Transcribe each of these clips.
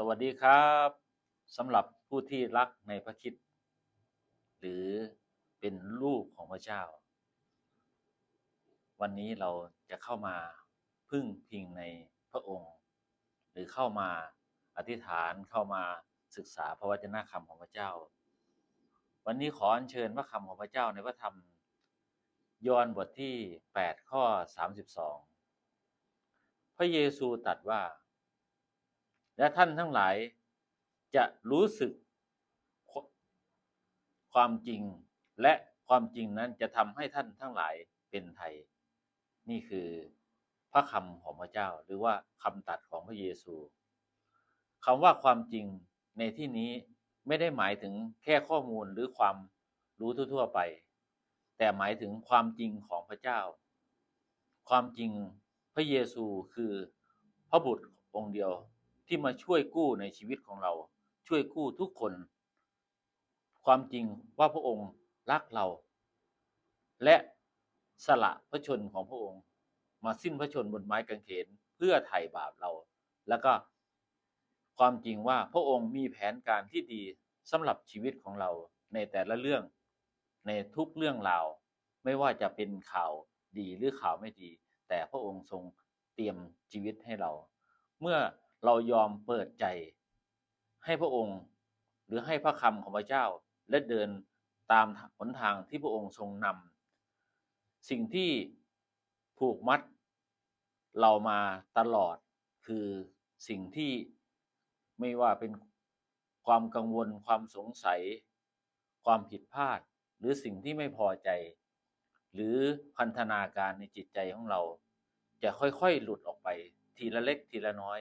สวัสดีครับสำหรับผู้ที่รักในพระคิดหรือเป็นลูกของพระเจ้า วันนี้เราจะเข้ามาพึ่งพิงในพระองค์ หรือเข้ามาอธิษฐานเข้ามาศึกษาพระวจนะคำของพระเจ้า วันนี้ขออัญเชิญพระคำของพระเจ้าในพระธรรมยอห์นบทที่ 8 ข้อ 32 พระเยซูตรัสว่า และท่านทั้งหลายจะรู้สึกความจริงและความจริงนั้นจะทำให้ท่านทั้งหลายเป็นไทย นี่คือพระคำของพระเจ้าหรือว่าคำตัดของพระเยซูคำว่าความจริงในที่นี้ไม่ได้หมายถึงแค่ข้อมูลหรือความรู้ทั่ว ๆไป แต่หมายถึงความจริงของพระเจ้า ความจริงพระเยซูคือพระบุตรองค์เดียว ที่มาช่วยกู้ในชีวิตของเรา ช่วยกู้ทุกคน ความจริงว่าพระองค์รักเรา และสละพระชนของพระองค์ มาสิ้นพระชนบนไม้กางเขนเพื่อไถ่บาปเรา แล้วก็ความจริงว่าพระองค์มีแผนการที่ดีสำหรับชีวิตของเราในแต่ละเรื่องในทุกเรื่องราว ไม่ว่าจะเป็นข่าวดีหรือข่าวไม่ดี แต่พระองค์ทรงเตรียมชีวิตให้เรา เมื่อ เรายอมเปิดใจ ให้พระองค์ หรือให้พระคำของพระเจ้าและเดินตามหนทางที่พระองค์ทรงนำสิ่งที่ผูกมัด เรามาตลอดคือสิ่งที่ไม่ว่าเป็นความกังวลความสงสัย ความผิดพลาด หรือสิ่งที่ไม่พอใจ หรือพันธนาการในจิตใจของเรา จะค่อยๆ หลุดออกไปทีละเล็กทีละน้อย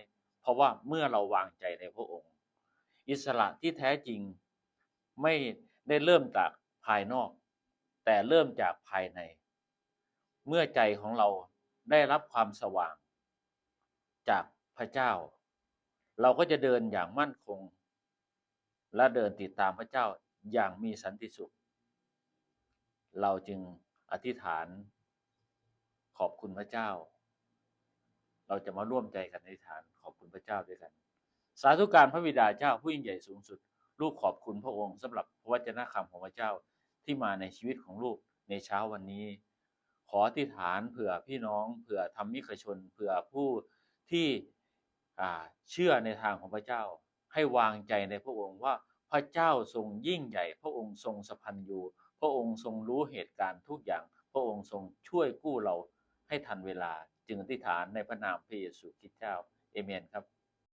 ราะว่าเมื่อเราวางใจในพระองค์ อิสระที่แท้จริงไม่ได้เริ่มจากภายนอก แต่เริ่มจากภายใน เมื่อใจของเราได้รับความสว่าง จากพระเจ้า เราก็จะเดินอย่างมั่นคง และเดินติดตามพระเจ้าอย่างมีสันติสุข เราจึงอธิษฐานขอบคุณพระเจ้า เราจะมาร่วมใจกันอธิษฐานขอบคุณพระเจ้าด้วยกัน สาธุการพระบิดาเจ้าผู้ยิ่งใหญ่สูงสุด ลูกขอบคุณพระองค์สำหรับพระวจนะคำของพระเจ้าที่มาในชีวิตของลูกในเช้าวันนี้ ขออธิฐานเผื่อพี่น้อง เผื่อธรรมิกชน เผื่อผู้ที่เชื่อในทางของพระเจ้า ให้วางใจในพระองค์ว่าพระเจ้าทรงยิ่งใหญ่ พระองค์ทรงสพันอยู่ พระองค์ทรงรู้เหตุการณ์ทุกอย่าง พระองค์ทรงช่วยกู้เรา ให้ทันเวลาจึงอธิษฐานในพระนามพระเยซูคริสต์เจ้าเอเมนครับ